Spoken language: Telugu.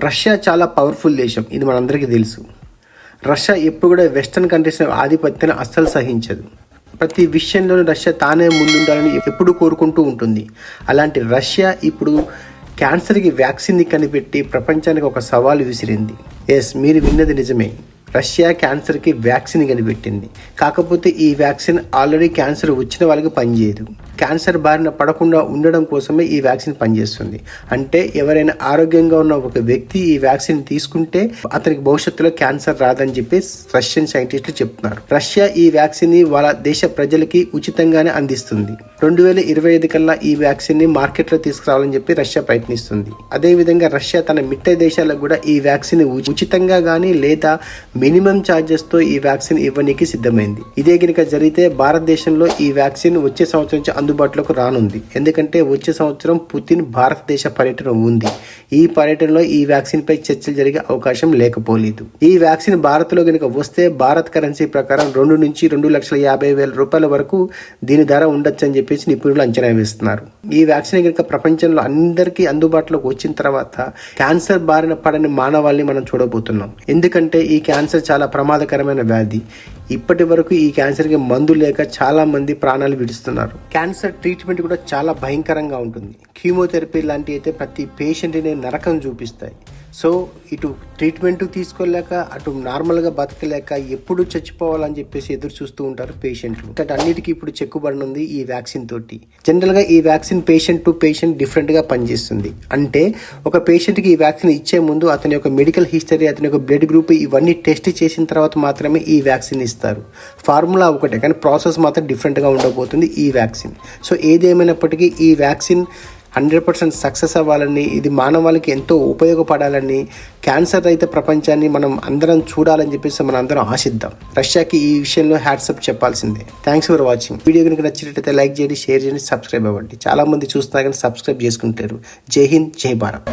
రష్యా చాలా పవర్ఫుల్ దేశం. ఇది మనందరికీ తెలుసు. రష్యా ఎప్పుడు కూడా వెస్టర్న్ కంట్రీస్ ఆధిపత్యాన్ని అస్సలు సహించదు. ప్రతి విషయంలోనూ రష్యా తానే ముందుండాలని ఎప్పుడు కోరుకుంటూ ఉంటుంది. అలాంటి రష్యా ఇప్పుడు క్యాన్సర్కి వ్యాక్సిన్ని కనిపెట్టి ప్రపంచానికి ఒక సవాలు విసిరింది. ఎస్ మీరు విన్నది నిజమే. రష్యా క్యాన్సర్కి వ్యాక్సిన్ కనిపెట్టింది. కాకపోతే ఈ వ్యాక్సిన్ ఆల్రెడీ క్యాన్సర్ వచ్చిన వాళ్ళకి పనిచేయదు. క్యాన్సర్ బారిన పడకుండా ఉండడం కోసమే ఈ వ్యాక్సిన్ పనిచేస్తుంది. అంటే ఎవరైనా ఆరోగ్యంగా ఉన్న ఒక వ్యక్తి ఈ వ్యాక్సిన్ తీసుకుంటే అతనికి భవిష్యత్తులో క్యాన్సర్ రాదని చెప్పి రష్యన్ సైంటిస్టులు చెప్తున్నారు. రష్యా ఈ వ్యాక్సిన్ని వాళ్ళ దేశ ప్రజలకి ఉచితంగానే అందిస్తుంది. రెండు వేల ఇరవై ఐదు కల్లా ఈ వ్యాక్సిన్ని మార్కెట్లో తీసుకురావాలని చెప్పి రష్యా ప్రయత్నిస్తుంది. అదే విధంగా రష్యా తన మిట్ట దేశాలకు కూడా ఈ వ్యాక్సిన్ ఉచితంగా కానీ లేదా మినిమం ఛార్జెస్తో ఈ వ్యాక్సిన్ ఇవ్వడానికి సిద్ధమైంది. ఇదే కనుక జరిగితే భారతదేశంలో ఈ వ్యాక్సిన్ వచ్చే సంవత్సరం నుంచి అందుబాటులోకి రానుంది. ఎందుకంటే వచ్చే సంవత్సరం పుతిన్ భారతదేశ పర్యటన ఉంది. ఈ పర్యటనలో ఈ వ్యాక్సిన్ పై చర్చలు జరిగే అవకాశం లేకపోలేదు. ఈ వ్యాక్సిన్ భారత్లో కనుక వస్తే భారత్ కరెన్సీ ప్రకారం రెండు నుంచి రెండు లక్షల యాభై వేల రూపాయల వరకు దీని ధర ఉండొచ్చని చెప్పి చెప్పేసి నిపుణులు అంచనా వేస్తున్నారు. ఈ వ్యాక్సిన్ కనుక ప్రపంచంలో అందరికీ అందుబాటులోకి వచ్చిన తర్వాత క్యాన్సర్ బారిన పడని మానవాళ్ళని మనం చూడబోతున్నాం. ఎందుకంటే ఈ క్యాన్సర్ చాలా ప్రమాదకరమైన వ్యాధి. ఇప్పటి వరకు ఈ క్యాన్సర్కి మందు లేక చాలా మంది ప్రాణాలు విడుస్తున్నారు. క్యాన్సర్ ట్రీట్మెంట్ కూడా చాలా భయంకరంగా ఉంటుంది. కీమోథెరపీ లాంటివి అయితే ప్రతి పేషెంట్ని నరకం చూపిస్తాయి. సో ఇటు ట్రీట్మెంట్ తీసుకోలేక అటు నార్మల్గా బతకలేక ఎప్పుడు చచ్చిపోవాలని చెప్పేసి ఎదురు చూస్తూ ఉంటారు పేషెంట్లు అంటే అన్నిటికీ ఇప్పుడు చెక్కుబడినుంది ఈ వ్యాక్సిన్ తోటి. జనరల్గా ఈ వ్యాక్సిన్ పేషెంట్ టు పేషెంట్ డిఫరెంట్గా పనిచేస్తుంది. అంటే ఒక పేషెంట్కి ఈ వ్యాక్సిన్ ఇచ్చే ముందు అతని యొక్క మెడికల్ హిస్టరీ అతని యొక్క బ్లడ్ గ్రూప్ ఇవన్నీ టెస్ట్ చేసిన తర్వాత మాత్రమే ఈ వ్యాక్సిన్ ఇస్తారు. ఫార్ములా ఒకటే కానీ ప్రాసెస్ మాత్రం డిఫరెంట్గా ఉండబోతుంది ఈ వ్యాక్సిన్ సో ఏదేమైనప్పటికీ ఈ వ్యాక్సిన్ హండ్రెడ్ పర్సెంట్ సక్సెస్ అవ్వాలని ఇది మానవాళికి ఎంతో ఉపయోగపడాలని క్యాన్సర్ రహిత ప్రపంచాన్ని మనం అందరం చూడాలని చెప్పేసి మనం అందరం ఆశిద్దాం. రష్యాకి ఈ విషయంలో హ్యాట్సప్ చెప్పాల్సిందే. థ్యాంక్స్ ఫర్ వాచింగ్ వీడియో కనుక నచ్చినట్లయితే లైక్ చేయండి షేర్ చేయండి సబ్స్క్రైబ్ అవ్వండి. చాలా మంది చూస్తున్నారు కానీ సబ్స్క్రైబ్ చేసుకుంటారు జై హింద్ జై భారత్.